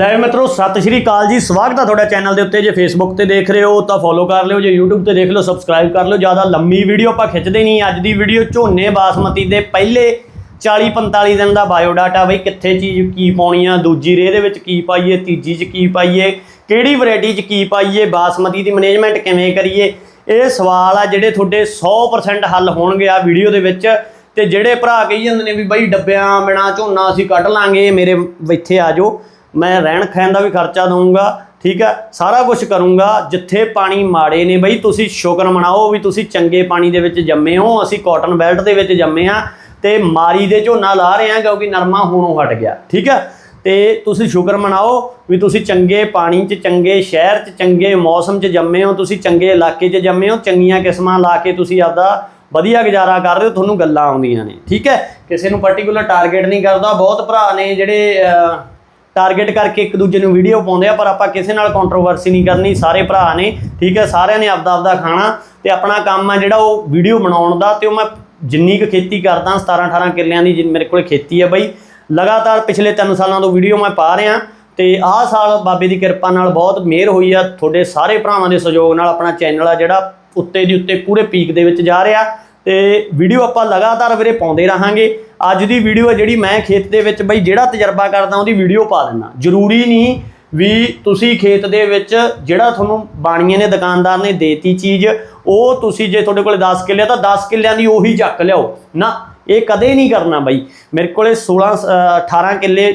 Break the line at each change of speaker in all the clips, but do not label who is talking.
ਲੈ ਮਿੱਤਰੋ, ਸਤਿ ਸ਼੍ਰੀ ਅਕਾਲ ਜੀ। ਸਵਾਗਤ ਹੈ ਤੁਹਾਡਾ ਚੈਨਲ ਦੇ ਉੱਤੇ। ਜੇ ਫੇਸਬੁੱਕ ਤੇ ਦੇਖ ਰਹੇ ਹੋ, ਤਾਂ ਫੋਲੋ ਕਰ ਲਿਓ। ਜੇ YouTube ਤੇ ਦੇਖ ਲਓ ਸਬਸਕ੍ਰਾਈਬ ਕਰ ਲਿਓ। ਜ਼ਿਆਦਾ ਲੰਮੀ ਵੀਡੀਓ ਆਪਾਂ ਖਿੱਚਦੇ ਨਹੀਂ। ਅੱਜ ਦੀ ਵੀਡੀਓ ਝੋਨੇ ਬਾਸਮਤੀ ਦੇ ਪਹਿਲੇ 40 45 ਦਿਨ ਦਾ ਬਾਇਓਡਾਟਾ ਬਈ, ਕਿੱਥੇ ਚੀਜ਼ ਕੀ ਪਾਉਣੀ ਆ? ਦੂਜੀ ਰੇ ਦੇ ਵਿੱਚ ਕੀ ਪਾਈਏ? ਤੀਜੀ 'ਚ ਕੀ ਪਾਈਏ? ਕਿਹੜੀ ਵੈਰਾਈਟੀ 'ਚ ਕੀ ਪਾਈਏ? ਬਾਸਮਤੀ ਦੀ ਮੈਨੇਜਮੈਂਟ ਕਿਵੇਂ ਕਰੀਏ? ਇਹ ਸਵਾਲ ਆ ਜਿਹੜੇ ਤੁਹਾਡੇ 100% ਹੱਲ ਹੋਣਗੇ ਆ ਵੀਡੀਓ ਦੇ ਵਿੱਚ। ਤੇ ਜਿਹੜੇ ਭਰਾ ਕਹੀ ਜਾਂਦੇ ਨੇ ਵੀ ਬਈ, ਡੱਬਿਆਂ ਬਿਨਾ ਝੋਨਾ ਅਸੀਂ ਕੱਢ ਲਾਂਗੇ, ਮੇਰੇ ਇੱਥੇ ਆ ਜਾਓ। ਮੈਂ ਰਹਿਣ ਖਾਣ ਦਾ ਵੀ ਖਰਚਾ ਦਊਂਗਾ, ਠੀਕ ਹੈ, ਸਾਰਾ ਕੁਝ ਕਰੂੰਗਾ, ਜਿੱਥੇ ਪਾਣੀ ਮਾੜੇ ਨੇ ਬਈ, ਤੁਸੀਂ ਸ਼ੁਕਰ ਮਨਾਓ ਵੀ ਤੁਸੀਂ ਚੰਗੇ ਪਾਣੀ ਦੇ ਵਿੱਚ ਜੰਮੇ ਹੋ, ਅਸੀਂ ਕਾਟਨ ਬੈਲਟ ਦੇ ਵਿੱਚ ਜੰਮੇ ਆ ਤੇ ਮਾਰੀ ਦੇ ਝੋਨਾ ਲਾ ਰਹੇ ਆ ਕਿਉਂਕਿ ਨਰਮਾ ਹੋਣੋਂ ਹਟ ਗਿਆ, ਠੀਕ ਹੈ, ਤੇ ਤੁਸੀਂ ਸ਼ੁਕਰ ਮਨਾਓ ਵੀ ਤੁਸੀਂ ਚੰਗੇ ਪਾਣੀ 'ਚ, ਚੰਗੇ ਸ਼ਹਿਰ 'ਚ, ਚੰਗੇ ਮੌਸਮ 'ਚ ਜੰਮੇ ਹੋ, ਤੁਸੀਂ ਚੰਗੇ ਇਲਾਕੇ 'ਚ ਜੰਮੇ ਹੋ, ਚੰਗੀਆਂ ਕਿਸਮਾਂ ਲਾ ਕੇ ਤੁਸੀਂ ਆਪਦਾ ਵਧੀਆ ਗੁਜ਼ਾਰਾ ਕਰ ਰਹੇ ਹੋ, ਤੁਹਾਨੂੰ ਗੱਲਾਂ ਆਉਂਦੀਆਂ ਨੇ, ਠੀਕ ਹੈ, ਕਿਸੇ ਨੂੰ ਪਾਰਟਿਕੂਲਰ ਟਾਰਗੇਟ ਨਹੀਂ ਕਰਦਾ, ਬਹੁਤ ਭਰਾ ਨੇ ਜਿਹੜੇ ਟਾਰਗੇਟ ਕਰਕੇ ਇੱਕ ਦੂਜੇ ਨੂੰ ਵੀਡੀਓ ਪਾਉਂਦੇ ਆ, ਪਰ ਆਪਾਂ ਕਿਸੇ ਨਾਲ ਕੰਟਰੋਵਰਸੀ ਨਹੀਂ ਕਰਨੀ, ਸਾਰੇ ਭਰਾ ਨੇ, ਠੀਕ ਹੈ, ਸਾਰਿਆਂ ਨੇ ਆਪਦਾ ਆਪਦਾ ਖਾਣਾ ਤੇ ਆਪਣਾ ਕੰਮ ਆ ਜਿਹੜਾ ਉਹ ਵੀਡੀਓ ਬਣਾਉਣ ਦਾ, ਤੇ ਉਹ ਮੈਂ ਜਿੰਨੀ ਕੁ ਖੇਤੀ ਕਰਦਾ 17 18 ਕਿੱਲਿਆਂ ਦੀ ਜਿੰਨੀ ਮੇਰੇ ਕੋਲ ਖੇਤੀ ਹੈ ਬਈ। ਲਗਾਤਾਰ ਪਿਛਲੇ 3 ਸਾਲਾਂ ਤੋਂ ਵੀਡੀਓ ਮੈਂ ਪਾ ਰਿਹਾ, ਤੇ ਆਹ ਸਾਲ ਬਾਬੇ ਦੀ ਕਿਰਪਾ ਨਾਲ ਬਹੁਤ ਮਿਹਰ ਹੋਈ ਆ, ਤੁਹਾਡੇ ਸਾਰੇ ਭਰਾਵਾਂ ਦੇ ਸਹਿਯੋਗ ਨਾਲ ਆਪਣਾ ਚੈਨਲ ਆ ਜਿਹੜਾ ਉੱਤੇ ਦੀ ਉੱਤੇ ਪੂਰੇ ਪੀਕ ਦੇ ਵਿੱਚ ਜਾ ਰਿਹਾ, ਤੇ ਵੀਡੀਓ ਆਪਾਂ ਲਗਾਤਾਰ ਵੀਰੇ ਪਾਉਂਦੇ ਰਹਾਂਗੇ। ਅੱਜ ਦੀ ਵੀਡੀਓ ਹੈ ਜਿਹੜੀ ਮੈਂ ਖੇਤ ਦੇ ਵਿੱਚ ਬਈ ਜਿਹੜਾ ਤਜਰਬਾ ਕਰਦਾ ਉਹਦੀ ਵੀਡੀਓ ਪਾ ਦਿੰਦਾ। ਜ਼ਰੂਰੀ ਨਹੀਂ ਵੀ ਤੁਸੀਂ ਖੇਤ ਦੇ ਵਿੱਚ ਜਿਹੜਾ ਤੁਹਾਨੂੰ ਬਾਣੀਆਂ ਨੇ ਦੁਕਾਨਦਾਰ ਨੇ ਦੇਤੀ ਚੀਜ਼ ਉਹ ਤੁਸੀਂ ਜੇ ਤੁਹਾਡੇ ਕੋਲੇ 10 ਕਿੱਲੇ ਤਾਂ 10 ਕਿੱਲਿਆਂ ਦੀ ਉਹੀ ਚੱਕ ਲਿਆਓ। ਨਾ ਇਹ ਕਦੇ ਨਹੀਂ ਕਰਨਾ ਬਾਈ। ਮੇਰੇ ਕੋਲੇ 16 ਅ, 18 ਕਿੱਲੇ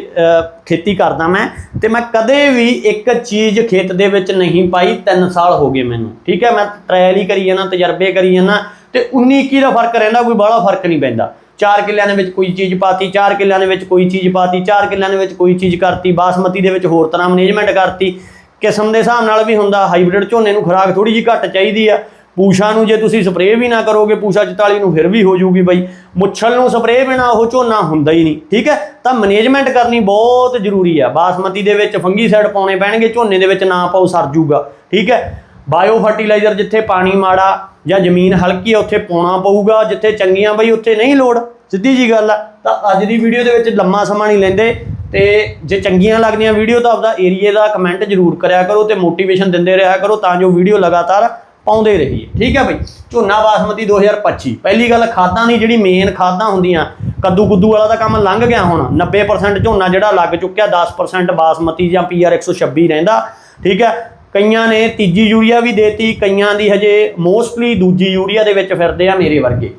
ਖੇਤੀ ਕਰਦਾ ਮੈਂ ਤੇ ਮੈਂ ਕਦੇ ਵੀ ਇੱਕ ਚੀਜ਼ ਖੇਤ ਦੇ ਵਿੱਚ ਨਹੀਂ ਪਾਈ 3 ਸਾਲ ਹੋ ਗਏ ਮੈਨੂੰ। ਠੀਕ ਹੈ ਮੈਂ ਟ੍ਰਾਇਲ ਹੀ ਕਰੀ ਜਾਂਦਾ ਤਜਰਬੇ ਕਰੀ ਜਾਂਦਾ ਤੇ 19 21 ਦਾ ਫ਼ਰਕ ਰਹਿੰਦਾ ਕੋਈ ਬਾਹਲਾ ਫ਼ਰਕ ਨਹੀਂ ਪੈਂਦਾ। 4 ਕਿੱਲਿਆਂ ਦੇ ਵਿੱਚ ਕੋਈ ਚੀਜ਼ ਪਾਤੀ 4 ਕਿੱਲਿਆਂ ਦੇ ਵਿੱਚ ਕੋਈ ਚੀਜ਼ ਪਾਤੀ 4 ਕਿੱਲਿਆਂ ਦੇ ਵਿੱਚ ਕੋਈ ਚੀਜ਼ ਕਰਤੀ, ਬਾਸਮਤੀ ਦੇ ਵਿੱਚ ਹੋਰ ਤਰ੍ਹਾਂ ਮੈਨੇਜਮੈਂਟ ਕਰਤੀ। ਕਿਸਮ ਦੇ ਹਿਸਾਬ ਨਾਲ ਵੀ ਹੁੰਦਾ ਹਾਈਬ੍ਰਿਡ ਝੋਨੇ ਨੂੰ ਖੁਰਾਕ ਥੋੜੀ ਜਿਹੀ ਘੱਟ ਚਾਹੀਦੀ ਆ। ਪੂਸ਼ਾ ਨੂੰ ਜੇ ਤੁਸੀਂ ਸਪਰੇਅ ਵੀ ਨਾ ਕਰੋਗੇ ਪੂਸ਼ਾ 44 ਨੂੰ ਫਿਰ ਵੀ ਹੋ ਜਾਊਗੀ ਬਾਈ। ਮੁੱਛਲ ਨੂੰ ਸਪਰੇਅ ਬਿਨਾ ਉਹ ਝੋਨਾ ਹੁੰਦਾ ਹੀ ਨਹੀਂ, ਠੀਕ ਹੈ? ਤਾਂ ਮੈਨੇਜਮੈਂਟ ਕਰਨੀ ਬਹੁਤ ਜ਼ਰੂਰੀ ਆ। ਬਾਸਮਤੀ ਦੇ ਵਿੱਚ ਫੰਗੀਸਾਈਡ ਪਾਉਣੇ ਪੈਣਗੇ, ਝੋਨੇ ਦੇ ਵਿੱਚ ਨਾ ਪਾਓ, ਸਰ ਜੂਗਾ, ਠੀਕ ਹੈ? ਬਾਇਓ ਫਰਟੀਲਾਈਜ਼ਰ ਜਿੱਥੇ ਪਾਣੀ ਮਾੜਾ ਜਾਂ ਜ਼ਮੀਨ ਹਲਕੀ ਆ, ਉੱਥੇ ਪਾਉਣਾ ਪਊਗਾ, ਜਿੱਥੇ ਚੰਗੀਆਂ ਬਈ, ਉੱਥੇ ਨਹੀਂ ਲੋੜ। ਸਿੱਧੀ ਜੀ ਗੱਲ ਆ। ਤਾਂ ਅੱਜ ਦੀ ਵੀਡੀਓ ਦੇ ਵਿੱਚ ਲੰਮਾ ਸਮਾਂ ਨਹੀਂ ਲੈਂਦੇ। ਤੇ ਜੇ ਚੰਗੀਆਂ ਲੱਗਦੀਆਂ ਵੀਡੀਓ ਤਾਂ ਆਪਦਾ ਏਰੀਏ ਦਾ ਕਮੈਂਟ ਜ਼ਰੂਰ ਕਰਿਆ ਕਰੋ ਤੇ ਮੋਟੀਵੇਸ਼ਨ ਦਿੰਦੇ ਰਿਹਾ ਕਰੋ ਤਾਂ ਜੋ ਵੀਡੀਓ ਲਗਾਤਾਰ ਪਾਉਂਦੇ ਰਹੀਏ। ਠੀਕ ਹੈ ਬਈ? ਝੋਨਾ ਬਾਸਮਤੀ 2025 ਪਹਿਲੀ ਗੱਲ, ਖਾਦਾਂ ਦੀ ਜਿਹੜੀ ਮੇਨ ਖਾਦਾਂ ਹੁੰਦੀਆਂ, ਕੱਦੂ ਕੁੱਦੂ ਵਾਲਾ ਤਾਂ ਕੰਮ ਲੰਘ ਗਿਆ ਹੁਣ। 90% ਝੋਨਾ ਜਿਹੜਾ ਲੱਗ ਚੁੱਕਿਆ 10% ਬਾਸਮਤੀ ਜਾਂ ਪੀਆਰ 126 ਰਹਿੰਦਾ। ਠੀਕ ਹੈ ਕਈਆਂ ਨੇ ਤੀਜੀ ਯੂਰੀਆ ਵੀ ਦੇਤੀ, ਕਈਆਂ ਦੀ ਹਜੇ ਮੋਸਟਲੀ ਦੂਜੀ ਯੂਰੀਆ ਦੇ ਵਿੱਚ ਫਿਰਦੇ ਆ ਮੇਰੇ ਵਰਗੇ।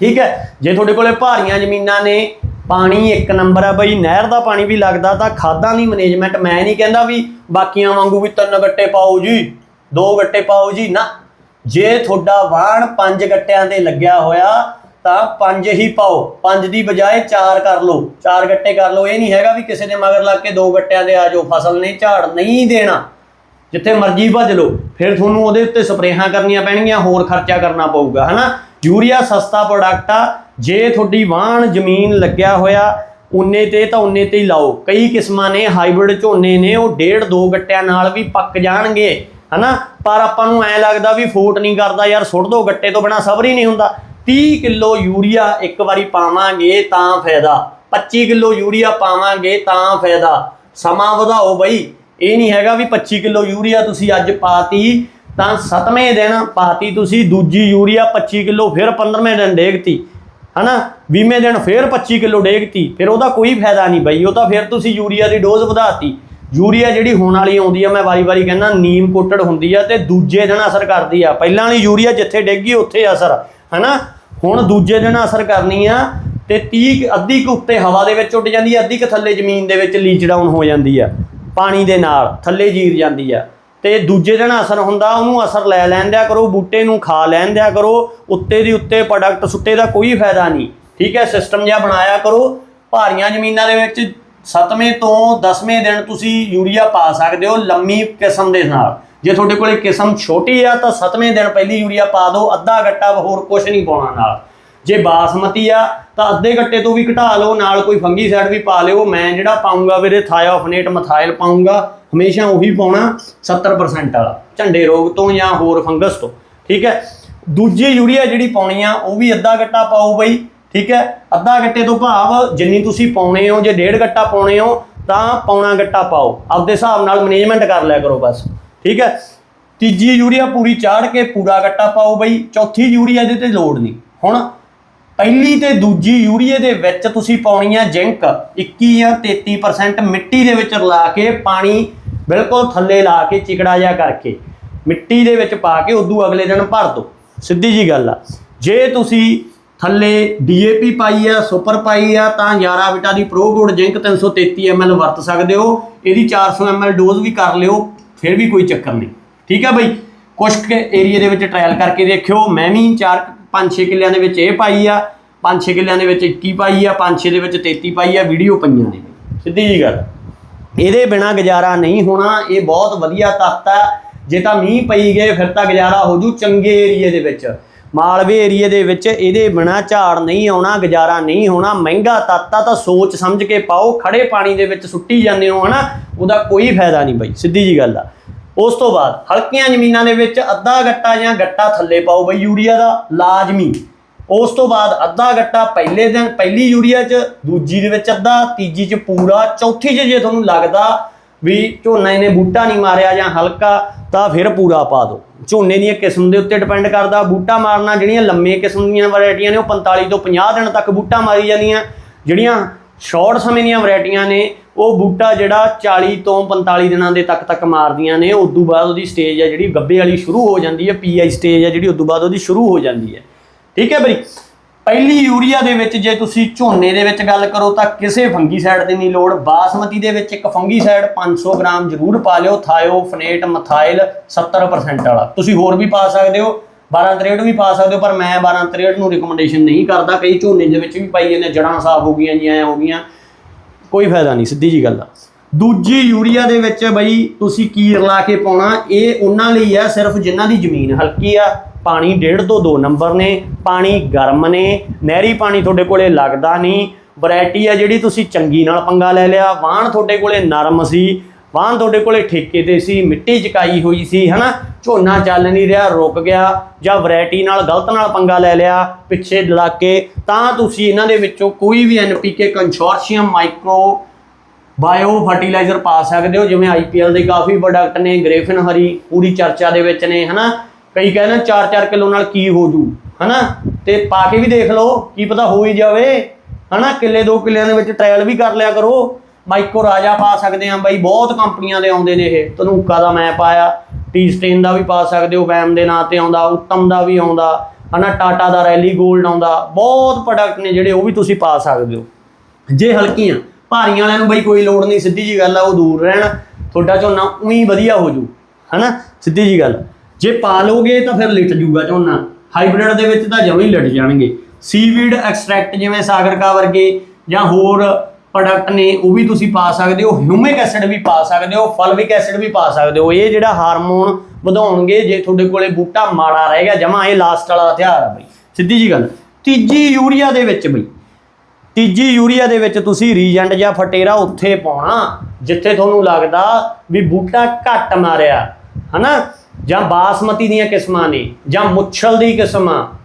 ਠੀਕ ਹੈ? ਜੇ ਤੁਹਾਡੇ ਕੋਲੇ ਭਾਰੀਆਂ ਜ਼ਮੀਨਾਂ ਨੇ, ਪਾਣੀ ਇੱਕ ਨੰਬਰ ਆ ਬਈ, ਨਹਿਰ ਦਾ ਪਾਣੀ ਵੀ ਲੱਗਦਾ ਤਾਂ ਖਾਦਾਂ ਦੀ ਮੈਨੇਜਮੈਂਟ ਮੈਂ ਨਹੀਂ ਕਹਿੰਦਾ ਵੀ ਬਾਕੀਆਂ ਵਾਂਗੂ ਵੀ ਤਿੰਨ ਗੱਟੇ ਪਾਓ ਜੀ, ਦੋ ਗੱਟੇ ਪਾਓ ਜੀ, ਨਾ। ਜੇ ਤੁਹਾਡਾ ਵਾਣ ਪੰਜ ਗੱਟਿਆਂ ਤੇ ਲੱਗਿਆ ਹੋਇਆ, ਤਾਂ ਪੰਜ ਹੀ ਪਾਓ। ਪੰਜ ਦੀ ਬਜਾਏ ਚਾਰ ਕਰ ਲਓ। ਚਾਰ ਗੱਟੇ ਕਰ ਲਓ। ਇਹ ਨਹੀਂ ਹੈਗਾ ਵੀ ਕਿਸੇ ਦੇ ਮਗਰ ਲੱਗ ਕੇ ਦੋ ਗੱਟਿਆਂ ਦੇ ਆ ਜਾਓ। ਫਸਲ ਨੇ ਝਾੜ ਨਹੀਂ ਦੇਣਾ। ਜਿੱਥੇ ਮਰਜ਼ੀ ਭੱਜ ਲਓ, ਫਿਰ ਤੁਹਾਨੂੰ ਉਹਦੇ ਉੱਤੇ ਸਪਰੇਹਾਂ ਕਰਨੀਆਂ ਪੈਣਗੀਆਂ, ਹੋਰ ਖਰਚਾ ਕਰਨਾ ਪਊਗਾ, ਹਨਾ? ਯੂਰੀਆ ਸਸਤਾ ਪ੍ਰੋਡਕਟ ਆ, ਜੇ ਤੁਹਾਡੀ ਵਾਹਣ ਜ਼ਮੀਨ ਲੱਗਿਆ ਹੋਇਆ, ਉਨੇ ਤੇ ਤਾਂ ਉਨੇ ਤੇ ਹੀ ਲਾਓ। ਕਈ ਕਿਸਮਾਂ ਨੇ ਹਾਈਬ੍ਰਿਡ ਝੋਨੇ ਨੇ, ਉਹ ਡੇਢ ਦੋ ਗੱਟਿਆਂ ਨਾਲ ਵੀ ਪੱਕ ਜਾਣਗੇ, ਹਨਾ? ਪਰ ਆਪਾਂ ਨੂੰ ਐ ਲੱਗਦਾ ਵੀ ਫੋਟ ਨਹੀਂ ਕਰਦਾ ਯਾਰ, ਸੁੱਟ ਦੋ, ਗੱਟੇ ਤੋਂ ਬਿਨਾ ਸਬਰ ਹੀ ਨਹੀਂ ਹੁੰਦਾ। 30 ਕਿਲੋ ਯੂਰੀਆ ਇੱਕ ਵਾਰੀ ਪਾਵਾਂਗੇ ਤਾਂ ਫਾਇਦਾ। 25 ਕਿਲੋ ਯੂਰੀਆ ਪਾਵਾਂਗੇ ਤਾਂ ਫਾਇਦਾ। ਸਮਾਂ ਵਧਾਓ ਬਈ। ਇਹ ਨਹੀਂ ਹੈਗਾ ਵੀ 25 ਕਿਲੋ ਯੂਰੀਆ ਤੁਸੀਂ ਅੱਜ ਪਾਤੀ, ਤਾਂ 7ਵੇਂ ਦਿਨ ਪਾਤੀ ਤੁਸੀਂ, ਦੂਜੀ ਯੂਰੀਆ 25 ਕਿਲੋ, ਫਿਰ 15ਵੇਂ ਦਿਨ ਡੇਗਤੀ, ਹਨਾ? 20ਵੇਂ ਦਿਨ ਫਿਰ 25 ਕਿਲੋ ਡੇਗਤੀ, ਫਿਰ ਉਹਦਾ ਕੋਈ ਫਾਇਦਾ ਨਹੀਂ ਬਈ, ਉਹ ਤਾਂ ਫਿਰ ਤੁਸੀਂ ਯੂਰੀਆ ਦੀ ਡੋਜ਼ ਵਧਾਤੀ। ਯੂਰੀਆ ਜਿਹੜੀ ਹੋਣ ਵਾਲੀ ਆਉਂਦੀ ਆ, ਮੈਂ ਵਾਰੀ-ਵਾਰੀ ਕਹਿੰਦਾ, ਨੀਮ ਕੋਟਡ ਹੁੰਦੀ ਆ ਤੇ ਦੂਜੇ ਦਿਨ ਅਸਰ ਕਰਦੀ ਆ। ਪਹਿਲਾਂ ਵਾਲੀ ਯੂਰੀਆ ਜਿੱਥੇ ਡਿੱਗੀ ਉੱਥੇ ਅਸਰ, ਹਨਾ? ਹੁਣ ਦੂਜੇ ਦਿਨ ਅਸਰ ਕਰਨੀ ਆ ਤੇ 30 ਅੱਧੀ ਕੁ ਉੱਤੇ ਹਵਾ ਦੇ ਵਿੱਚ ਉੱਡ ਜਾਂਦੀ ਆ, ਅੱਧੀ ਕੁ ਥੱਲੇ ਜ਼ਮੀਨ ਦੇ ਵਿੱਚ ਲੀਚ ਡਾਊਨ ਹੋ ਜਾਂਦੀ ਆ। ਪਾਣੀ ਦੇ ਨਾਲ ਥੱਲੇ ਜੀਰ ਜਾਂਦੀ ਆ। ਤੇ ਦੂਜੇ ਦਿਨ ਅਸਰ ਹੁੰਦਾ, ਉਹਨੂੰ ਅਸਰ ਲੈ ਲੈਣ ਦਿਆ ਕਰੋ, ਬੂਟੇ ਨੂੰ ਖਾ ਲੈਣ ਦਿਆ ਕਰੋ, ਉੱਤੇ ਦੀ ਉੱਤੇ ਪ੍ਰੋਡਕਟ ਸੁੱਟੇ ਦਾ ਕੋਈ ਫਾਇਦਾ ਨਹੀਂ। ਠੀਕ ਹੈ ਸਿਸਟਮ ਜਿਹਾ ਬਣਾਇਆ ਕਰੋ। ਭਾਰੀਆਂ ਜ਼ਮੀਨਾਂ ਦੇ ਵਿੱਚ 7ਵੇਂ ਤੋਂ 10ਵੇਂ ਦਿਨ ਤੁਸੀਂ ਯੂਰੀਆ ਪਾ ਸਕਦੇ ਹੋ ਲੰਮੀ ਕਿਸਮ ਦੇ ਨਾਲ। ਜੇ ਤੁਹਾਡੇ ਕੋਲੇ ਕਿਸਮ ਛੋਟੀ ਆ, ਤਾਂ 7ਵੇਂ ਦਿਨ ਪਹਿਲੀ ਯੂਰੀਆ ਪਾ ਦਿਓ, ਅੱਧਾ ਗੱਟਾ ਹੋਰ ਕੁਝ ਨਹੀਂ ਪਾਉਣਾ ਨਾਲ। ਜੇ ਬਾਸਮਤੀ ਆ, ਤਾਂ ਅੱਧੇ ਗੱਟੇ ਤੋਂ ਵੀ ਘਟਾ ਲਓ, ਨਾਲ ਕੋਈ ਫੰਗੀਸਾਈਡ ਵੀ ਪਾ ਲਿਓ। ਮੈਂ ਜਿਹੜਾ ਪਾਉਂਗਾ ਵੀਰੇ, ਥਾਇਓਫਨੇਟ, ਮਥਾਇਲ ਪਾਉਂਗਾ, ਹਮੇਸ਼ਾ ਉਹੀ ਪਾਉਣਾ 70% ਵਾਲਾ, ਝੰਡੇ ਰੋਗ ਤੋਂ ਜਾਂ ਹੋਰ ਫੰਗਸ ਤੋਂ, ਠੀਕ ਹੈ? ਦੂਜੀ ਯੂਰੀਆ ਜਿਹੜੀ ਪਾਉਣੀ ਆ, ਉਹ ਵੀ ਅੱਧਾ ਗੱਟਾ ਪਾਓ ਬਈ, ਠੀਕ ਹੈ? ਅੱਧਾ ਗੱਟੇ ਤੋਂ ਭਾਵ ਜਿੰਨੀ ਤੁਸੀਂ ਪਾਉਣੇ ਹੋ, ਜੇ ਡੇਢ ਗੱਟਾ ਪਾਉਣੇ ਹੋ, ਤਾਂ ਪੌਣਾ ਗੱਟਾ ਪਾਓ। ਆਪਦੇ ਹਿਸਾਬ ਨਾਲ ਮੈਨੇਜਮੈਂਟ ਕਰ ਲਿਆ ਕਰੋ ਬਸ, ਠੀਕ ਹੈ? ਤੀਜੀ ਯੂਰੀਆ ਪੂਰੀ ਚਾੜ ਕੇ ਪੂਰਾ ਗੱਟਾ ਪਾਓ ਬਈ, ਚੌਥੀ ਯੂਰੀਆ ਇਹਦੇ ਤੇ ਲੋੜ ਨਹੀਂ, ਹੁਣ ਪਹਿਲੀ ਤੇ ਦੂਜੀ ਯੂਰੀਏ ਦੇ ਵਿੱਚ ਤੁਸੀਂ ਪਾਉਣੀ ਆ ਜ਼ਿੰਕ 21 ਜਾਂ 33% ਮਿੱਟੀ ਦੇ ਵਿੱਚ ਰਲਾ ਕੇ ਪਾਣੀ ਬਿਲਕੁਲ ਥੱਲੇ ਲਾ ਕੇ ਚਿਕੜਾ ਜਿਹਾ ਕਰਕੇ ਮਿੱਟੀ ਦੇ ਵਿੱਚ ਪਾ ਕੇ ਉਦੋਂ ਅਗਲੇ ਦਿਨ ਭਰ ਦਿਓ। ਸਿੱਧੀ ਜੀ ਗੱਲ ਆ। ਜੇ ਤੁਸੀਂ ਥੱਲੇ ਡੀਏਪੀ ਪਾਈ ਆ, ਸੁਪਰ ਪਾਈ ਆ, ਤਾਂ 11 ਵਿਟਾ ਦੀ ਪ੍ਰੋ ਗੋਡ ਜ਼ਿੰਕ 333 ml ਵਰਤ ਸਕਦੇ ਹੋ। ਇਹਦੀ 400 ml ਡੋਜ਼ ਵੀ ਕਰ ਲਿਓ, ਫਿਰ ਵੀ ਕੋਈ ਚੱਕਰ ਨਹੀਂ। ਠੀਕ ਆ ਬਈ? ਕੁਛ ਕੁ ਏਰੀਏ ਦੇ ਵਿੱਚ ਟ੍ਰਾਇਲ ਕਰਕੇ ਦੇਖਿਓ। ਮੈਂ ਵੀ ਚਾਰ 5-6 ਕਿੱਲਿਆਂ ਦੇ ਵਿੱਚ ਇਹ ਪਾਈ ਆ 5-6 ਕਿੱਲਿਆਂ ਦੇ ਵਿੱਚ 21 ਪਾਈ ਆ 5-6 ਦੇ ਵਿੱਚ 33 ਪਾਈ ਆ, ਵੀਡੀਓ ਪਈਆਂ ਨੇ। ਸਿੱਧੀ ਜੀ ਗੱਲ। ਇਹਦੇ ਬਿਨਾ ਗੁਜ਼ਾਰਾ ਨਹੀਂ ਹੋਣਾ, ਇਹ ਬਹੁਤ ਵਧੀਆ ਤੱਤ ਆ। ਜੇ ਤਾਂ ਮੀਂਹ ਪਈ ਗਏ, ਫਿਰ ਤਾਂ ਗੁਜ਼ਾਰਾ ਹੋ ਜੂ ਚੰਗੇ ਏਰੀਏ ਦੇ ਵਿੱਚ। ਮਾਲਵੇ ਏਰੀਏ ਦੇ ਵਿੱਚ ਇਹਦੇ ਬਿਨਾ ਝਾੜ ਨਹੀਂ ਆਉਣਾ, ਗੁਜ਼ਾਰਾ ਨਹੀਂ ਹੋਣਾ, ਮਹਿੰਗਾ ਤੱਤ ਆ ਤਾਂ ਸੋਚ ਸਮਝ ਕੇ ਪਾਓ ਖੜੇ ਪਾਣੀ ਦੇ ਵਿੱਚ ਸੁੱਟੀ ਜਾਂਦੇ ਹੋ, ਹਨਾ? ਉਹਦਾ ਕੋਈ ਫਾਇਦਾ ਨਹੀਂ ਬਈ, ਸਿੱਧੀ ਜੀ ਗੱਲ ਆ। ਉਸ ਤੋਂ ਬਾਅਦ ਹਲਕੀਆਂ ਜ਼ਮੀਨਾਂ ਦੇ ਵਿੱਚ ਅੱਧਾ ਗੱਟਾ ਜਾਂ ਗੱਟਾ ਥੱਲੇ ਪਾਓ ਬਈ ਯੂਰੀਆ ਦਾ, ਲਾਜ਼ਮੀ। ਉਸ ਤੋਂ ਬਾਅਦ ਅੱਧਾ ਗੱਟਾ ਪਹਿਲੇ ਦਿਨ, ਪਹਿਲੀ ਯੂਰੀਆ 'ਚ, ਦੂਜੀ ਦੇ ਵਿੱਚ ਅੱਧਾ, ਤੀਜੀ 'ਚ ਪੂਰਾ, ਚੌਥੀ 'ਚ ਜੇ ਤੁਹਾਨੂੰ ਲੱਗਦਾ ਵੀ ਝੋਨਾ ਇਹਨੇ ਬੂਟਾ ਨਹੀਂ ਮਾਰਿਆ ਜਾਂ ਹਲਕਾ, ਤਾਂ ਫਿਰ ਪੂਰਾ ਪਾ ਦਿਓ। ਝੋਨੇ ਦੀਆਂ ਕਿਸਮ ਦੇ ਉੱਤੇ ਡਿਪੈਂਡ ਕਰਦਾ, ਬੂਟਾ ਮਾਰਨਾ, ਜਿਹੜੀਆਂ ਲੰਮੇ ਕਿਸਮ ਦੀਆਂ ਵੈਰਾਈਟੀਆਂ ਨੇ, ਉਹ 45 ਤੋਂ 50 ਦਿਨ ਤੱਕ ਬੂਟਾ ਮਾਰੀ ਜਾਂਦੀਆਂ। ਜਿਹੜੀਆਂ ਸ਼ਾਰਟ ਸਮੇਂ ਦੀਆਂ ਵੈਰਾਈਟੀਆਂ ਨੇ, ਉਹ ਬੂਟਾ ਜਿਹੜਾ 40 ਤੋਂ 45 ਦਿਨਾਂ ਦੇ ਤੱਕ ਤੱਕ ਮਾਰਦੀਆਂ ਨੇ ਉਸ ਤੋਂ ਬਾਅਦ ਉਹਦੀ ਸਟੇਜ ਹੈ ਜਿਹੜੀ ਗੱਬੇ ਵਾਲੀ ਸ਼ੁਰੂ ਹੋ ਜਾਂਦੀ ਹੈ, ਪੀਆਈ ਸਟੇਜ ਹੈ ਜਿਹੜੀ ਉਸ ਤੋਂ ਬਾਅਦ ਉਹਦੀ ਸ਼ੁਰੂ ਹੋ ਜਾਂਦੀ ਹੈ। ਠੀਕ ਹੈ ਬਈ? ਪਹਿਲੀ ਯੂਰੀਆ ਦੇ ਵਿੱਚ ਜੇ ਤੁਸੀਂ ਝੋਨੇ ਦੇ ਵਿੱਚ ਗੱਲ ਕਰੋ ਤਾਂ ਕਿਸੇ ਫੰਗੀਸਾਈਡ ਦੀ ਨਹੀਂ ਲੋੜ, ਬਾਸਮਤੀ ਦੇ ਵਿੱਚ ਇੱਕ ਫੰਗੀਸਾਈਡ 500 ਗ੍ਰਾਮ ਜ਼ਰੂਰ ਪਾ ਲਿਓ, ਥਾਇਓਫਨੇਟ ਮਥਾਈਲ 70% ਵਾਲਾ। ਤੁਸੀਂ ਹੋਰ ਵੀ ਪਾ ਸਕਦੇ ਹੋ। 1263 ਵੀ ਪਾ ਸਕਦੇ ਹੋ, ਪਰ ਮੈਂ 1263 ਨੂੰ ਰਿਕਮੈਂਡੇਸ਼ਨ ਨਹੀਂ ਕਰਦਾ। ਕਈ ਝੋਨੇ ਦੇ ਵਿੱਚ ਵੀ ਪਾਈ ਜਾਂਦੇ ਜੜਾਂ ਸਾਫ਼ ਹੋ ਗਈਆਂ ਜੀ ਐ ਹੋ ਗਈਆਂ। ਕੋਈ ਫਾਇਦਾ ਨਹੀਂ, ਸਿੱਧੀ ਜੀ ਗੱਲ ਆ। ਦੂਜੀ ਯੂਰੀਆ ਦੇ ਵਿੱਚ ਬਈ ਤੁਸੀਂ ਕੀ ਰਲਾ ਕੇ ਪਾਉਣਾ, ਇਹ ਉਹਨਾਂ ਲਈ ਆ, ਸਿਰਫ ਜਿਨ੍ਹਾਂ ਦੀ ਜ਼ਮੀਨ ਹਲਕੀ ਆ। ਪਾਣੀ ਡੇਢ ਤੋਂ 2 ਨੰਬਰ ਨੇ, ਪਾਣੀ ਗਰਮ ਨੇ, ਨਹਿਰੀ ਪਾਣੀ ਤੁਹਾਡੇ ਕੋਲੇ ਲੱਗਦਾ ਨਹੀਂ। ਵੈਰਾਈਟੀ ਆ ਜਿਹੜੀ ਤੁਸੀਂ ਚੰਗੀ ਨਾਲ ਪੰਗਾ ਲੈ ਲਿਆ, ਵਾਹਣ ਤੁਹਾਡੇ ਕੋਲੇ ਨਰਮ ਸੀ। ਵਾਹਣ ਤੁਹਾਡੇ ਕੋਲੇ ਠੇਕੇ ਤੇ ਸੀ, ਮਿੱਟੀ ਚਕਾਈ ਹੋਈ ਸੀ, ਹਨਾ? ਝੋਨਾ ਚੱਲ ਨਹੀਂ ਰਿਹਾ, ਰੁਕ ਗਿਆ, ਜਾਂ ਵੈਰਾਈਟੀ ਨਾਲ, ਗਲਤ ਨਾਲ ਪੰਗਾ ਲੈ ਲਿਆ ਪਿੱਛੇ ਲਾ ਕੇ ਤਾਂ ਤੁਸੀਂ ਇਹਨਾਂ ਦੇ ਵਿੱਚੋਂ ਕੋਈ ਵੀ NPK consortium micro bio fertilizer ਪਾ ਸਕਦੇ ਹੋ, ਜਿਵੇਂ ਆਈਪੀਐਲ ਦੇ ਕਾਫੀ ਪ੍ਰੋਡਕਟ ਨੇ, ਗ੍ਰੇਫਿਨ ਹਰੀ, ਪੂਰੀ ਚਰਚਾ ਦੇ ਵਿੱਚ ਨੇ, ਹਨਾ? ਕਈ ਕਹਿੰਦੇ 4-4 ਕਿਲੋ ਨਾਲ ਕੀ ਹੋ ਜੂ, ਹਨਾ? ਤੇ ਪਾ ਕੇ ਵੀ ਦੇਖ ਲਓ, ਕੀ ਪਤਾ ਹੋ ਹੀ ਜਾਵੇ, ਹਨਾ? ਕਿੱਲੇ ਦੋ ਕਿੱਲਿਆਂ ਦੇ ਵਿੱਚ ਟ੍ਰਾਇਲ ਵੀ ਕਰ ਲਿਆ ਕਰੋ। ਮਾਈਕੋ ਰਾਜਾ ਪਾ ਸਕਦੇ ਆ ਬਾਈ ਬਹੁਤ ਕੰਪਨੀਆਂ ਦੇ ਆਉਂਦੇ ਨੇ ਇਹ। ਤਨੂਕਾ ਦਾ ਮੈਂ ਪਾਇਆ ਟੀ ਸਟੇਨ ਦਾ ਵੀ ਪਾ ਸਕਦੇ ਹੋ ਵੈਮ ਦੇ ਨਾਂ ਤੇ ਆਉਂਦਾ ਉੱਤਮ ਦਾ ਵੀ ਆਉਂਦਾ, ਹਨਾ ਟਾਟਾ ਦਾ ਰੈਲੀ 골ਡ ਆਉਂਦਾ, ਬਹੁਤ ਪ੍ਰੋਡਕਟ ਨੇ ਜਿਹੜੇ ਉਹ ਵੀ ਤੁਸੀਂ ਪਾ ਸਕਦੇ ਹੋ। ਜੇ ਹਲਕੀਆਂ, ਭਾਰੀਆਂ ਵਾਲਿਆਂ ਨੂੰ ਬਈ ਕੋਈ ਲੋੜ ਨਹੀਂ, ਸਿੱਧੀ ਜੀ ਗੱਲ ਆ, ਉਹ ਦੂਰ ਰਹਿਣ, ਤੁਹਾਡਾ ਝੋਨਾ ਉਹੀ ਵਧੀਆ ਹੋ ਜੂ, ਹਨਾ, ਸਿੱਧੀ ਜੀ ਗੱਲ। ਜੇ ਪਾ ਲੋਗੇ ਤਾਂ ਫਿਰ ਲਿਟ ਜੂਗਾ ਝੋਨਾ ਹਾਈਬ੍ਰਿਡ ਦੇ ਵਿੱਚ ਤਾਂ ਜਮਾਂ ਹੀ ਲਿਟ ਜਾਣਗੇ। ਸੀਵੀਡ ਐਕਸਟ੍ਰੈਕਟ ਜਿਵੇਂ ਸਾਗਰਕਾ ਵਰਗੇ ਜਾਂ ਹੋਰ ਪ੍ਰੋਡਕਟ ਨੇ ਉਹ ਵੀ ਤੁਸੀਂ ਪਾ ਸਕਦੇ ਹੋ ਹਿਊਮਿਕ ਐਸਿਡ ਵੀ ਪਾ ਸਕਦੇ ਹੋ ਫਲਵਿਕ ਐਸਿਡ ਵੀ ਪਾ ਸਕਦੇ ਹੋ। ਇਹ ਜਿਹੜਾ ਹਾਰਮੋਨ ਵਧਾਉਣਗੇ, ਜੇ ਤੁਹਾਡੇ ਕੋਲੇ ਬੂਟਾ ਮਾੜਾ ਰਹੇਗਾ ਜਮਾ ਇਹ ਲਾਸਟ ਵਾਲਾ ਹਥਿਆਰ ਆ ਬਈ। ਸਿੱਧੀ ਜੀ ਗੱਲ। ਤੀਜੀ ਯੂਰੀਆ ਦੇ ਵਿੱਚ ਬਈ। ਤੀਜੀ ਯੂਰੀਆ ਦੇ ਵਿੱਚ ਤੁਸੀਂ ਰੀਜੈਂਟ ਜਾਂ ਫਟੇਰਾ ਉੱਥੇ ਪਾਉਣਾ, ਜਿੱਥੇ ਤੁਹਾਨੂੰ ਲੱਗਦਾ ਵੀ ਬੂਟਾ ਘੱਟ ਮਾਰਿਆ, ਹਨਾ? ਜਾਂ ਬਾਸਮਤੀ ਦੀਆਂ ਕਿਸਮਾਂ ਨੇ, ਜਾਂ ਮੁੱਛਲ ਦੀ ਕਿਸਮਾਂ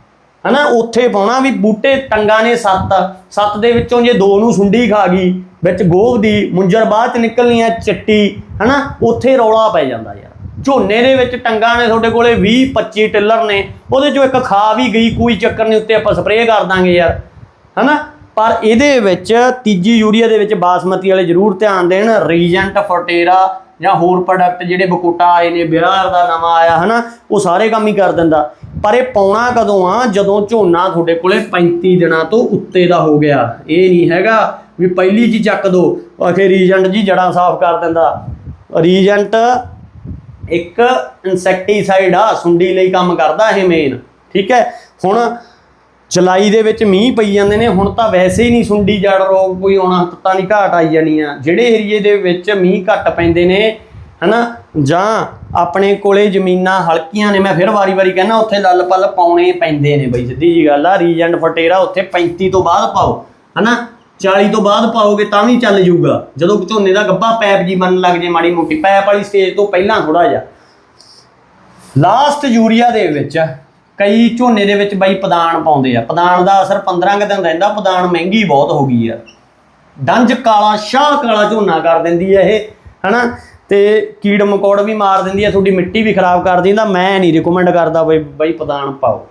ਹਨਾ, ਉੱਥੇ ਪਾਉਣਾ ਵੀ ਬੂਟੇ ਟੰਗਾ ਨੇ ਸੱਤ। ਸੱਤ ਦੇ ਵਿੱਚੋਂ ਜੇ ਦੋ ਨੂੰ ਸੁੰਡੀ ਖਾ ਗਈ, ਵਿੱਚ ਗੋਭ ਦੀ, ਮੁੰਜਰ ਬਾਅਦ ਚ ਨਿਕਲਣੀ ਆ ਚਿੱਟੀ, ਹਨਾ, ਉੱਥੇ ਰੌਲਾ ਪੈ ਜਾਂਦਾ ਯਾਰ। ਝੋਨੇ ਦੇ ਵਿੱਚ ਟੰਗਾ ਨੇ ਤੁਹਾਡੇ ਕੋਲੇ 20 25 ਟਿੱਲਰ ਨੇ, ਉਹਦੇ ਚੋਂ ਇੱਕ ਖਾ ਵੀ ਗਈ, ਕੋਈ ਚੱਕਰ ਨਹੀਂ, ਉੱਤੇ ਆਪਾਂ ਸਪਰੇਅ ਕਰ ਦਾਂਗੇ ਯਾਰ, ਹਨਾ। ਪਰ ਇਹਦੇ ਵਿੱਚ ਤੀਜੀ ਯੂਰੀਆ ਦੇ ਵਿੱਚ ਬਾਸਮਤੀ ਵਾਲੇ ਜ਼ਰੂਰ ਧਿਆਨ ਦੇਣ, ਰੀਜੈਂਟ ਫੋਟੇਰਾ ਜਾਂ ਹੋਰ ਪ੍ਰੋਡਕਟ ਜਿਹੜੇ ਬਕੋਟਾ ਆਏ ਨੇ, ਬਿਹਾਰ ਦਾ ਨਵਾਂ ਆਇਆ, ਹਨਾ ਉਹ ਸਾਰੇ ਕੰਮ ਹੀ ਕਰ ਦਿੰਦਾ। ਪਰ ਇਹ ਪਾਉਣਾ ਕਦੋਂ ਆ? ਜਦੋਂ ਝੋਨਾ ਤੁਹਾਡੇ ਕੋਲੇ 35 ਦਿਨਾਂ ਤੋਂ ਉੱਤੇ ਦਾ ਹੋ ਗਿਆ। ਇਹ ਨਹੀਂ ਹੈਗਾ ਵੀ ਪਹਿਲੀ ਜੀ ਚੱਕ ਦੋ। ਆਖੇ ਰੀਜੈਂਟ ਜੀ ਜੜਾਂ ਸਾਫ਼ ਕਰ ਦਿੰਦਾ। ਰੀਜੈਂਟ ਇੱਕ ਇਨਸੈਕਟੀਸਾਈਡ ਆ, ਸੁੰਡੀ ਲਈ ਕੰਮ ਕਰਦਾ ਇਹ ਮੇਨ ਠੀਕ ਹੈ? ਹੁਣ ਜੁਲਾਈ ਦੇ ਵਿੱਚ ਮੀਂਹ ਪਈ ਜਾਂਦੇ ਨੇ, ਹੁਣ ਤਾਂ ਵੈਸੇ ਹੀ ਨਹੀਂ ਸੁੰਡੀ ਜੜ ਰੋਗ, ਕੋਈ ਆਉਣਾ ਤੱਤਾਂ ਦੀ ਘਾਟ ਆਈ ਜਾਣੀ ਆ ਜਿਹੜੇ ਏਰੀਏ ਦੇ ਵਿੱਚ ਮੀਂਹ ਘੱਟ ਪੈਂਦੇ ਨੇ, ਹਨਾ? ਜਾਂ ਆਪਣੇ ਕੋਲੇ ਜ਼ਮੀਨਾਂ ਹਲਕੀਆਂ ਨੇ, ਮੈਂ ਫਿਰ ਵਾਰੀ-ਵਾਰੀ ਕਹਿੰਦਾ ਉੱਥੇ ਲੱਲ ਪੱਲ ਪਾਉਣੇ ਪੈਂਦੇ ਨੇ ਬਈ, ਸਿੱਧੀ ਜੀ ਗੱਲ ਆ, ਰੀਜੈਂਟ ਫਟੇਰਾ ਉੱਥੇ 35 ਤੋਂ ਬਾਅਦ ਪਾਓ, ਹਨਾ? 40 ਤੋਂ ਬਾਅਦ ਪਾਓਗੇ ਤਾਂ ਵੀ ਚੱਲ ਜਾਊਗਾ। ਜਦੋਂ ਝੋਨੇ ਦਾ ਗੱਬਾ ਪੈਪ ਜੀ ਬਣਨ ਲੱਗ ਜੇ ਮਾੜੀ ਮੋਟੀ, ਪੈਪ ਵਾਲੀ ਸਟੇਜ ਤੋਂ ਪਹਿਲਾਂ ਥੋੜਾ ਜਿਹਾ। ਲਾਸਟ ਯੂਰੀਆ ਦੇ ਵਿੱਚ ਕਈ ਝੋਨੇ ਦੇ ਵਿੱਚ ਬਾਈ ਪਦਾਨ ਪਾਉਂਦੇ ਆ। ਪਦਾਨ ਦਾ ਅਸਰ 15 ਕੁ ਦਿਨ ਰਹਿੰਦਾ, ਪਦਾਨ ਮਹਿੰਗੀ ਬਹੁਤ ਹੋ ਗਈ ਆ। ਡੰਜ ਕਾਲਾ, ਸ਼ਾਹ ਕਾਲਾ ਝੋਨਾ ਕਰ ਦਿੰਦੀ ਹੈ ਇਹ, ਹਨਾ? ਤੇ ਕੀੜ ਮਕੌੜ ਵੀ ਮਾਰ ਦਿੰਦੀ ਹੈ ਤੁਹਾਡੀ ਮਿੱਟੀ ਵੀ ਖਰਾਬ ਕਰ ਦਿੰਦਾ ਮੈਂ ਨਹੀਂ ਰਿਕਮੈਂਡ ਕਰਦਾ ਬਈ ਬਈ ਪਦਾਨ ਪਾਓ।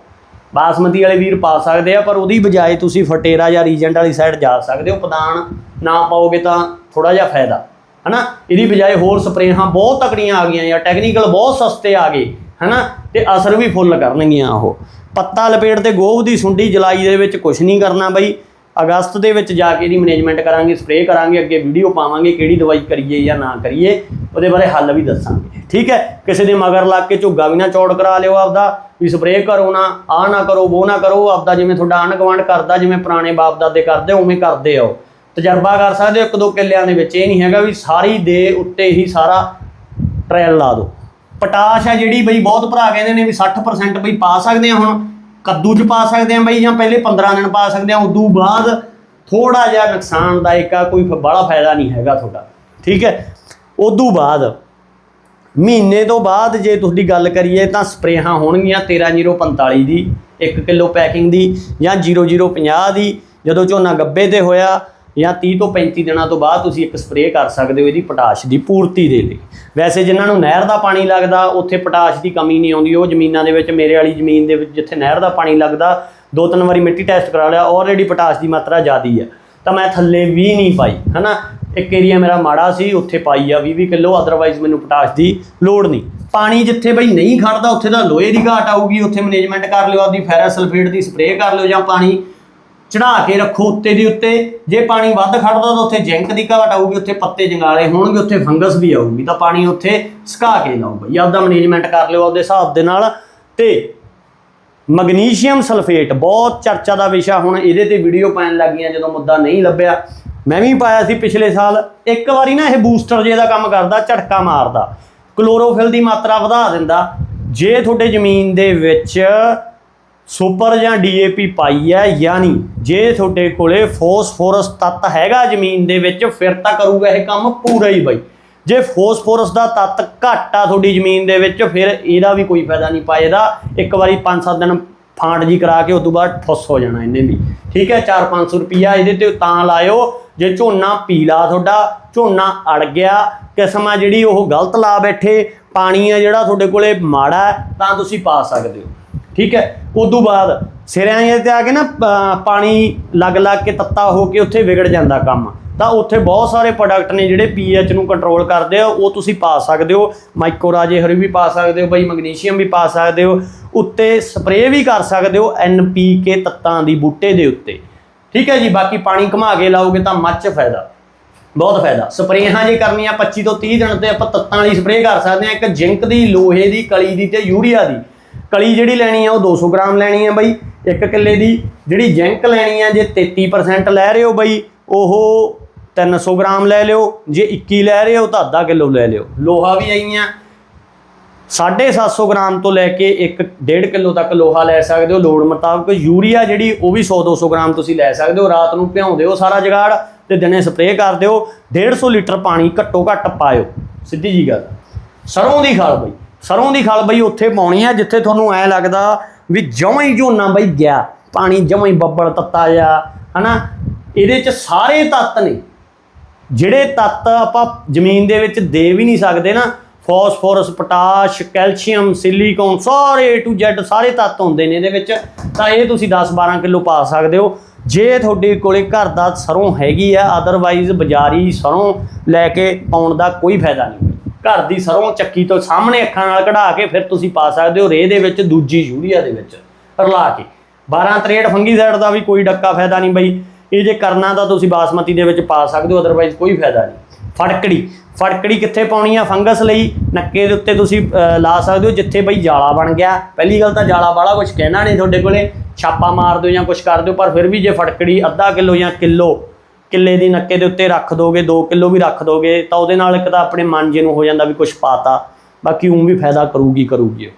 ਬਾਸਮਤੀ ਵਾਲੇ ਵੀਰ ਪਾ ਸਕਦੇ ਆ, ਪਰ ਉਹਦੀ ਬਜਾਏ ਤੁਸੀਂ ਫਟੇਰਾ ਜਾਂ ਰੀਜੈਂਟ ਵਾਲੀ ਸਾਈਡ ਜਾ ਸਕਦੇ ਹੋ, ਪਦਾਨ ਨਾ ਪਾਓਗੇ ਤਾਂ ਥੋੜਾ ਜਿਹਾ ਫਾਇਦਾ, ਹਨਾ? ਇਹਦੀ ਬਜਾਏ ਹੋਰ ਸਪਰੇਹਾਂ ਬਹੁਤ ਤਕੜੀਆਂ ਆ ਗਈਆਂ ਜਾਂ ਟੈਕਨੀਕਲ ਬਹੁਤ ਸਸਤੇ ਆ ਗਏ, ਹਨਾ? ਤੇ ਅਸਰ ਵੀ ਫੁੱਲ ਕਰਨਗੀਆਂ ਉਹ। ਪੱਤਾ ਲਪੇਟ ਤੇ ਗੋਭ ਦੀ ਸੁੰਡੀ ਜਲਾਈ ਦੇ ਵਿੱਚ ਕੁਝ ਨਹੀਂ ਕਰਨਾ ਬਈ ਅਗਸਤ ਦੇ ਵਿੱਚ ਜਾ ਕੇ ਇਹਦੀ ਮੈਨੇਜਮੈਂਟ ਕਰਾਂਗੇ ਸਪਰੇਅ ਕਰਾਂਗੇ, ਅੱਗੇ ਵੀਡੀਓ ਪਾਵਾਂਗੇ ਕਿਹੜੀ ਦਵਾਈ ਕਰੀਏ ਜਾਂ ਨਾ ਕਰੀਏ, ਉਹਦੇ ਬਾਰੇ ਹੱਲ ਵੀ ਦੱਸਾਂਗੇ। ਠੀਕ ਹੈ? ਕਿਸੇ ਦੇ ਮਗਰ ਲੱਗ ਕੇ ਝੁੱਗਾ ਵੀ ਨਾ ਚੌੜ ਕਰਾ ਲਿਓ ਆਪਦਾ, ਵੀ ਸਪਰੇਅ ਕਰੋ ਨਾ ਆ ਨਾ ਕਰੋ, ਉਹ ਨਾ ਕਰੋ, ਆਪਦਾ ਜਿਵੇਂ ਤੁਹਾਡਾ ਆਂਢ ਗੁਆਂਢ ਕਰਦਾ, ਜਿਵੇਂ ਪੁਰਾਣੇ ਬਾਪ ਦਾਦੇ ਕਰਦੇ, ਉਵੇਂ ਕਰਦੇ ਆਓ। ਤਜਰਬਾ ਕਰ ਸਕਦੇ ਹੋ ਇੱਕ ਦੋ ਕਿੱਲਿਆਂ ਦੇ ਵਿੱਚ ਇਹ ਨਹੀਂ ਹੈਗਾ ਵੀ ਸਾਰੀ ਦੇ ਉੱਤੇ ਹੀ ਸਾਰਾ ਟ੍ਰਾਇਲ ਲਾ ਦਿਓ। ਪਟਾਸ਼ ਹੈ ਜਿਹੜੀ ਬਈ ਬਹੁਤ ਭਰਾ ਕਹਿੰਦੇ ਨੇ ਵੀ 60% ਬਈ ਪਾ ਸਕਦੇ ਆ ਹੁਣ। ਕੱਦੂ 'ਚ ਪਾ ਸਕਦੇ ਆ ਬਈ ਜਾਂ ਪਹਿਲੇ 15 ਦਿਨ ਪਾ ਸਕਦੇ ਆ, ਉਦੋਂ ਬਾਅਦ ਥੋੜਾ ਜਿਹਾ ਨੁਕਸਾਨਦਾਇਕ ਆ, ਕੋਈ ਬੜਾ ਫਾਇਦਾ ਨਹੀਂ ਹੈਗਾ ਤੁਹਾਡਾ, ਠੀਕ ਹੈ? ਉਦੋਂ ਬਾਅਦ, ਮਹੀਨੇ ਤੋਂ ਬਾਅਦ ਜੇ ਤੁਹਾਡੀ ਗੱਲ ਕਰੀਏ ਤਾਂ ਸਪਰੇਹਾਂ ਹੋਣਗੀਆਂ 13045 ਦੀ 1 ਕਿਲੋ ਪੈਕਿੰਗ ਦੀ ਜਾਂ 0050 ਦੀ, ਜਦੋਂ ਝੋਨਾ ਗੱਬੇ ਤੇ ਹੋਇਆ ਜਾਂ 30 ਤੋਂ 35 ਦਿਨਾਂ ਤੋਂ ਬਾਅਦ ਤੁਸੀਂ ਇੱਕ ਸਪਰੇਅ ਕਰ ਸਕਦੇ ਹੋ ਇਹਦੀ ਪੋਟਾਸ਼ ਦੀ ਪੂਰਤੀ ਦੇ ਲਈ। ਵੈਸੇ ਜਿਨ੍ਹਾਂ ਨੂੰ ਨਹਿਰ ਦਾ ਪਾਣੀ ਲੱਗਦਾ, ਉੱਥੇ ਪੋਟਾਸ਼ ਦੀ ਕਮੀ ਨਹੀਂ ਆਉਂਦੀ। ਉਹ ਜ਼ਮੀਨਾਂ ਦੇ ਵਿੱਚ, ਮੇਰੇ ਵਾਲੀ ਜ਼ਮੀਨ ਦੇ ਵਿੱਚ ਜਿੱਥੇ ਨਹਿਰ ਦਾ ਪਾਣੀ ਲੱਗਦਾ ਦੋ ਤਿੰਨ ਵਾਰੀ ਮਿੱਟੀ ਟੈਸਟ ਕਰਾ ਲਿਆ ਆਲਰੇਡੀ ਪੋਟਾਸ਼ ਦੀ ਮਾਤਰਾ ਜ਼ਿਆਦੀ ਆ ਤਾਂ ਮੈਂ ਥੱਲੇ ਵੀ ਨਹੀਂ ਪਾਈ, ਹਨਾ? ਇੱਕ ਏਰੀਆ ਮੇਰਾ ਮਾੜਾ ਸੀ, ਉੱਥੇ ਪਾਈ ਆ 20 20 ਕਿਲੋ ਅਦਰਵਾਈਜ਼ ਮੈਨੂੰ ਪੋਟਾਸ਼ ਦੀ ਲੋੜ ਨਹੀਂ। ਪਾਣੀ ਜਿੱਥੇ ਬਈ ਨਹੀਂ ਖੜਦਾ, ਉੱਥੇ ਤਾਂ ਲੋਹੇ ਦੀ ਘਾਟ ਆਊਗੀ, ਉੱਥੇ ਮੈਨੇਜਮੈਂਟ ਕਰ ਲਿਓ, ਆਪਦੀ ਫੈਰਸ ਸਲਫੇਟ ਦੀ ਸਪਰੇਅ ਕਰ ਲਿਓ ਜਾਂ ਪਾਣੀ। ਚੜਾ ਕੇ ਰੱਖੋ ਉੱਤੇ ਦੀ ਉੱਤੇ। ਜੇ ਪਾਣੀ ਵੱਧ ਖੜਦਾ ਤਾਂ ਉੱਥੇ ਜ਼ਿੰਕ ਦੀ ਘਾਟ ਆਊਗੀ, ਉੱਥੇ ਪੱਤੇ ਜੰਗਾਲੇ ਹੋਣਗੇ, ਉੱਥੇ ਫੰਗਸ ਵੀ ਆਊਗੀ। ਤਾਂ ਪਾਣੀ ਉੱਥੇ ਸੁਕਾ ਕੇ ਲਾਓ ਬਈ, ਆਪਦਾ ਮੈਨੇਜਮੈਂਟ ਕਰ ਲਿਓ ਆਪਦੇ ਹਿਸਾਬ ਦੇ ਨਾਲ। ਤੇ ਮੈਗਨੀਸ਼ੀਅਮ ਸਲਫੇਟ ਬਹੁਤ ਚਰਚਾ ਦਾ ਵਿਸ਼ਾ ਹੁਣ ਇਹਦੇ ਤੇ ਵੀਡੀਓ ਪੈਣ ਲੱਗੀਆਂ, ਜਦੋਂ ਮੁੱਦਾ ਨਹੀਂ ਲੱਭਿਆ। ਮੈਂ ਵੀ ਪਾਇਆ ਸੀ ਪਿਛਲੇ ਸਾਲ, ਇੱਕ ਵਾਰੀ ਨਾ ਇਹ ਬੂਸਟਰ ਜੇ ਦਾ ਕੰਮ ਕਰਦਾ, ਝਟਕਾ ਮਾਰਦਾ। ਕਲੋਰੋਫਿਲ ਦੀ ਮਾਤਰਾ ਵਧਾ ਦਿੰਦਾ। ਜੇ ਤੁਹਾਡੇ ਜ਼ਮੀਨ ਦੇ ਵਿੱਚ ਸੁਪਰ ਜਾਂ ਡੀਏਪੀ ਪਾਈ ਹੈ ਯਾਨੀ ਜੇ ਤੁਹਾਡੇ ਕੋਲੇ ਫੋਸਫੋਰਸ ਤੱਤ ਹੈਗਾ ਜ਼ਮੀਨ ਦੇ ਵਿੱਚ, ਫਿਰ ਤਾਂ ਕਰੂਗਾ ਇਹ ਕੰਮ ਪੂਰਾ ਹੀ ਬਾਈ। ਜੇ ਫੋਸਫੋਰਸ ਦਾ ਤੱਤ ਘੱਟ ਆ ਤੁਹਾਡੀ ਜ਼ਮੀਨ ਦੇ ਵਿੱਚ, ਫਿਰ ਇਹਦਾ ਵੀ ਕੋਈ ਫਾਇਦਾ ਨਹੀਂ ਪਾਏਦਾ ਇੱਕ ਵਾਰੀ 5-7 ਦਿਨ ਫਾਂਡ ਜੀ ਕਰਾ ਕੇ ਉਸ ਤੋਂ ਬਾਅਦ ਠੁੱਸ ਹੋ ਜਾਣਾ ਇਹਨੇ ਵੀ। ਠੀਕ ਹੈ 4-500 ਰੁਪਿਆ ਇਹਦੇ ਤੇ ਤਾਂ ਲਾਇਓ। ਜੇ ਝੋਨਾ ਪੀਲਾ ਤੁਹਾਡਾ, ਝੋਨਾ ਅੜ ਗਿਆ, ਕਿਸਮ ਆ ਜਿਹੜੀ ਉਹ ਗਲਤ ਲਾ ਬੈਠੇ, ਪਾਣੀ ਆ ਜਿਹੜਾ ਤੁਹਾਡੇ ਕੋਲੇ ਮਾੜਾ, ਤਾਂ ਤੁਸੀਂ ਪਾ ਸਕਦੇ ਹੋ। ਠੀਕ ਹੈ? ਉਦੋਂ ਬਾਅਦ ਸਿਰਿਆਂ ਜਿਹੇ ਤੇ ਆ ਕੇ ਨਾ ਪਾਣੀ ਲੱਗ ਲੱਗ ਕੇ ਤੱਤਾ ਹੋ ਕੇ ਉੱਥੇ ਵਿਗੜ ਜਾਂਦਾ ਕੰਮ। ਤਾਂ ਉੱਥੇ ਬਹੁਤ ਸਾਰੇ ਪ੍ਰੋਡਕਟ ਨੇ ਜਿਹੜੇ ਪੀਐਚ ਨੂੰ ਕੰਟਰੋਲ ਕਰਦੇ ਆ, ਉਹ ਤੁਸੀਂ ਪਾ ਸਕਦੇ ਹੋ। ਮਾਈਕੋਰਾਜੇ ਹਰੀ ਵੀ ਪਾ ਸਕਦੇ ਹੋ, ਬਈ ਮੈਗਨੀਸ਼ੀਅਮ ਵੀ ਪਾ ਸਕਦੇ ਹੋ। ਉੱਤੇ ਸਪਰੇਅ ਵੀ ਕਰ ਸਕਦੇ ਹੋ ਐਨਪੀਕੇ ਤੱਤਾਂ ਦੀ ਬੂਟੇ ਦੇ ਉੱਤੇ। ਠੀਕ ਹੈ ਜੀ? ਬਾਕੀ ਪਾਣੀ ਘੁਮਾ ਕੇ ਲਾਓਗੇ ਤਾਂ ਮੱਚ ਫਾਇਦਾ। ਬਹੁਤ ਫਾਇਦਾ। ਸਪਰੇਹਾਂ ਜੇ ਕਰਨੀਆਂ 25 ਤੋਂ 30 ਦਿਨ ਤੇ ਆਪਾਂ ਤੱਤਾਂ ਵਾਲੀ ਸਪਰੇਅ ਕਰ ਸਕਦੇ ਹਾਂ। ਇੱਕ ਜ਼ਿੰਕ ਦੀ, ਲੋਹੇ ਦੀ, ਕਲੀ ਦੀ ਤੇ ਯੂਰੀਆ ਦੀ। ਕਲੀ ਜਿਹੜੀ ਲੈਣੀ ਆ ਉਹ 200 ਗ੍ਰਾਮ ਲੈਣੀ ਆ ਬਈ, ਇੱਕ ਕਿੱਲੇ ਦੀ। ਜਿਹੜੀ ਜ਼ਿੰਕ ਲੈਣੀ ਆ ਜੇ 33% ਲੈ ਰਹੇ ਹੋ ਬਈ, ਉਹ 300 ਗ੍ਰਾਮ ਲੈ ਲਿਓ। ਜੇ 21 ਲੈ ਰਹੇ ਹੋ ਤਾਂ ਅੱਧਾ ਕਿਲੋ ਲੈ ਲਿਓ। ਲੋਹਾ ਵੀ ਆਈਆਂ 750 ਗ੍ਰਾਮ ਤੋਂ ਲੈ ਕੇ 1.5 ਕਿਲੋ ਤੱਕ ਲੋਹਾ ਲੈ ਸਕਦੇ ਹੋ। ਲੋੜ ਮੁਤਾਬਕ ਯੂਰੀਆ ਜਿਹੜੀ, ਉਹ ਵੀ 100 200 ਗ੍ਰਾਮ ਤੁਸੀਂ ਲੈ ਸਕਦੇ ਹੋ। ਰਾਤ ਨੂੰ ਭਿਉਂਦੇ ਹੋ ਸਾਰਾ ਜਗਾੜ ਤੇ ਦਿਨੇ ਸਪਰੇਅ ਕਰ ਦਿਓ। 150 ਲੀਟਰ ਪਾਣੀ ਘੱਟੋ ਘੱਟ ਪਾਇਓ। ਸਿੱਧੀ ਜੀ ਗੱਲ। ਸਰੋਂ ਦੀ ਖਾਲ ਬਈ। ਸਰੋਂ ਦੀ ਖਲ ਬਈ ਉੱਥੇ ਪਾਉਣੀ ਹੈ ਜਿੱਥੇ ਤੁਹਾਨੂੰ ਐ ਲੱਗਦਾ ਵੀ ਜਮਾਂ ਹੀ ਝੋਨਾ ਬਈ ਗਿਆ, ਪਾਣੀ ਜਮਾਂ ਹੀ ਬੱਬਲ ਤੱਤਾ ਜਾ ਹਨਾ? ਇਹਦੇ ਚ ਸਾਰੇ ਤੱਤ ਨੇ। ਜਿਹੜੇ ਤੱਤ ਆਪਾਂ ਜ਼ਮੀਨ ਦੇ ਵਿੱਚ ਦੇ ਵੀ ਨਹੀਂ ਸਕਦੇ ਨਾ, ਫਾਸਫੋਰਸ, ਪੋਟਾਸ਼, ਕੈਲਸ਼ੀਅਮ, ਸਿਲੀਕਨ, ਸਾਰੇ A to Z ਸਾਰੇ ਤੱਤ ਹੁੰਦੇ ਨੇ ਇਹਦੇ ਵਿੱਚ। ਤਾਂ ਇਹ ਤੁਸੀਂ 10-12 ਕਿਲੋ ਪਾ ਸਕਦੇ ਹੋ। ਜੇ ਤੁਹਾਡੇ ਕੋਲੇ ਘਰ ਦਾ ਸਰੋਂ ਹੈਗੀ ਆ ਅਦਰਵਾਈਜ਼ ਬਾਜ਼ਾਰੀ ਸਰੋਂ ਲੈ ਕੇ ਪਾਉਣ ਦਾ ਕੋਈ ਫਾਇਦਾ ਨਹੀਂ। ਘਰ ਦੀ ਸਰੋਂ ਚੱਕੀ ਤੋਂ ਸਾਹਮਣੇ ਅੱਖਾਂ ਨਾਲ ਕਢਾ ਕੇ ਫਿਰ ਤੁਸੀਂ ਪਾ ਸਕਦੇ ਹੋ ਰੇਹ ਦੇ ਵਿੱਚ, ਦੂਜੀ ਯੂਰੀਆ ਦੇ ਵਿੱਚ, ਰਲਾ ਕੇ। 12 63 ਫੰਗੀਸਾਈਡ ਦਾ ਵੀ ਕੋਈ ਡੱਕਾ ਫਾਇਦਾ ਨਹੀਂ ਬਈ। ਇਹ ਜੇ ਕਰਨਾ ਤਾਂ ਤੁਸੀਂ ਬਾਸਮਤੀ ਦੇ ਵਿੱਚ ਪਾ ਸਕਦੇ ਹੋ ਅਦਰਵਾਈਜ਼ ਕੋਈ ਫਾਇਦਾ ਨਹੀਂ। ਫੜਕੜੀ ਫੜਕੜੀ ਕਿੱਥੇ ਪਾਉਣੀ ਆ ਫੰਗਸ ਲਈ? ਨੱਕੇ ਦੇ ਉੱਤੇ ਤੁਸੀਂ ਲਾ ਸਕਦੇ ਹੋ ਜਿੱਥੇ ਬਈ ਜਾਲਾ ਬਣ ਗਿਆ। ਪਹਿਲੀ ਗੱਲ ਤਾਂ ਜਾਲਾ ਵਾਲਾ ਕੁਝ ਕਹਿਣਾ ਨਹੀਂ ਤੁਹਾਡੇ ਕੋਲੇ। ਛਾਪਾ ਮਾਰ ਦਿਓ ਜਾਂ ਕੁਝ ਕਰ ਦਿਓ, ਪਰ ਫਿਰ ਵੀ ਜੇ ਫੜਕੜੀ ਅੱਧਾ ਕਿਲੋ ਜਾਂ ਕਿਲੋ ਕਿੱਲੇ ਦੀ ਨੱਕੇ ਦੇ ਉੱਤੇ ਰੱਖ ਦੋਗੇ 2 ਕਿਲੋ ਵੀ ਰੱਖ ਦੋਗੇ, ਤਾਂ ਉਹਦੇ ਨਾਲ ਇੱਕ ਤਾਂ ਆਪਣੇ ਮਨ ਜੇ ਨੂੰ ਹੋ ਜਾਂਦਾ ਵੀ ਕੁਝ ਪਾਤਾ। ਬਾਕੀ ਉਹ ਵੀ ਫਾਇਦਾ ਕਰੂਗੀ ਕਰੂਗੀ ਉਹ।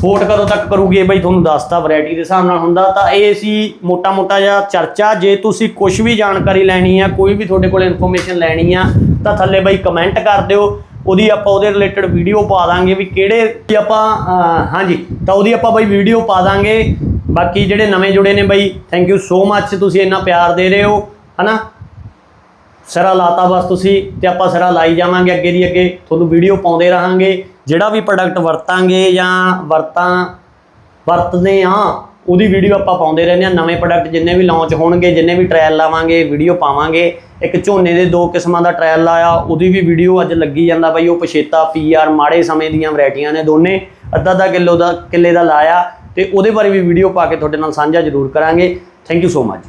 ਫੋਟ ਕਦੋਂ ਤੱਕ ਕਰੂਗੀ ਬਈ ਤੁਹਾਨੂੰ ਦੱਸਤਾ ਵੈਰਾਈਟੀ ਦੇ ਹਿਸਾਬ ਨਾਲ ਹੁੰਦਾ। ਤਾਂ ਇਹ ਸੀ ਮੋਟਾ ਮੋਟਾ ਜਿਹਾ ਚਰਚਾ। ਜੇ ਤੁਸੀਂ ਕੁਝ ਵੀ ਜਾਣਕਾਰੀ ਲੈਣੀ ਆ, ਕੋਈ ਵੀ ਤੁਹਾਡੇ ਕੋਲ ਇਨਫੋਰਮੇਸ਼ਨ ਲੈਣੀ ਆ, ਤਾਂ ਥੱਲੇ ਬਈ ਕਮੈਂਟ ਕਰ ਦਿਓ। ਉਹਦੀ ਆਪਾਂ ਉਹਦੇ ਰਿਲੇਟਡ ਵੀਡੀਓ ਪਾ ਦਾਂਗੇ ਵੀ ਕਿਹੜੇ ਵੀ ਆਪਾਂ ਹਾਂਜੀ, ਤਾਂ ਉਹਦੀ ਆਪਾਂ ਬਈ ਵੀਡੀਓ ਪਾ ਦਾਂਗੇ। ਬਾਕੀ ਜਿਹੜੇ ਨਵੇਂ ਜੁੜੇ ਨੇ ਬਈ ਥੈਂਕ ਯੂ ਸੋ ਮੱਚ ਤੁਸੀਂ ਇੰਨਾ ਪਿਆਰ ਦੇ ਰਹੇ ਹੋ। ਹਨਾ? ਸਿਰਾ ਲਾਤਾ ਬਸ ਤੁਸੀਂ ਤੇ ਆਪਾਂ ਸਿਰਾ ਲਾਈ ਜਾਵਾਂਗੇ ਅੱਗੇ ਦੀ ਅੱਗੇ। ਤੁਹਾਨੂੰ ਵੀਡੀਓ ਪਾਉਂਦੇ ਰਹਾਂਗੇ। ਜਿਹੜਾ ਵੀ ਪ੍ਰੋਡਕਟ ਵਰਤਾਂਗੇ ਜਾਂ ਵਰਤਾਂ, ਵਰਤਦੇ ਆ ਉਹਦੀ ਵੀਡੀਓ ਆਪਾਂ ਪਾਉਂਦੇ ਰਹਿੰਦੇ ਆ ਨਵੇਂ ਪ੍ਰੋਡਕਟ ਜਿੰਨੇ ਵੀ ਲਾਂਚ ਹੋਣਗੇ, ਜਿੰਨੇ ਵੀ ਟ੍ਰਾਇਲ ਲਾਵਾਂਗੇ ਵੀਡੀਓ ਪਾਵਾਂਗੇ। ਇੱਕ ਝੋਨੇ ਦੇ ਦੋ ਕਿਸਮਾਂ ਦਾ ਟ੍ਰਾਇਲ ਲਾਇਆ, ਉਹਦੀ ਵੀ ਵੀਡੀਓ ਅੱਜ ਲੱਗੀ ਜਾਂਦਾ ਬਾਈ, ਉਹ ਪਛੇਤਾ ਪੀਆਰ ਮਾੜੇ ਸਮੇਂ ਦੀਆਂ ਵੈਰਾਈਟੀਆਂ ਨੇ ਦੋਨੇ। ਅੱਧਾ ਅੱਧਾ ਕਿਲੋ ਦਾ, ਕਿੱਲੇ ਦਾ ਲਾਇਆ ਤੇ ਉਹਦੇ ਬਾਰੇ ਵੀ ਵੀਡੀਓ ਪਾ ਕੇ ਤੁਹਾਡੇ ਨਾਲ ਸਾਂਝਾ ਜ਼ਰੂਰ ਕਰਾਂਗੇ। Thank you so much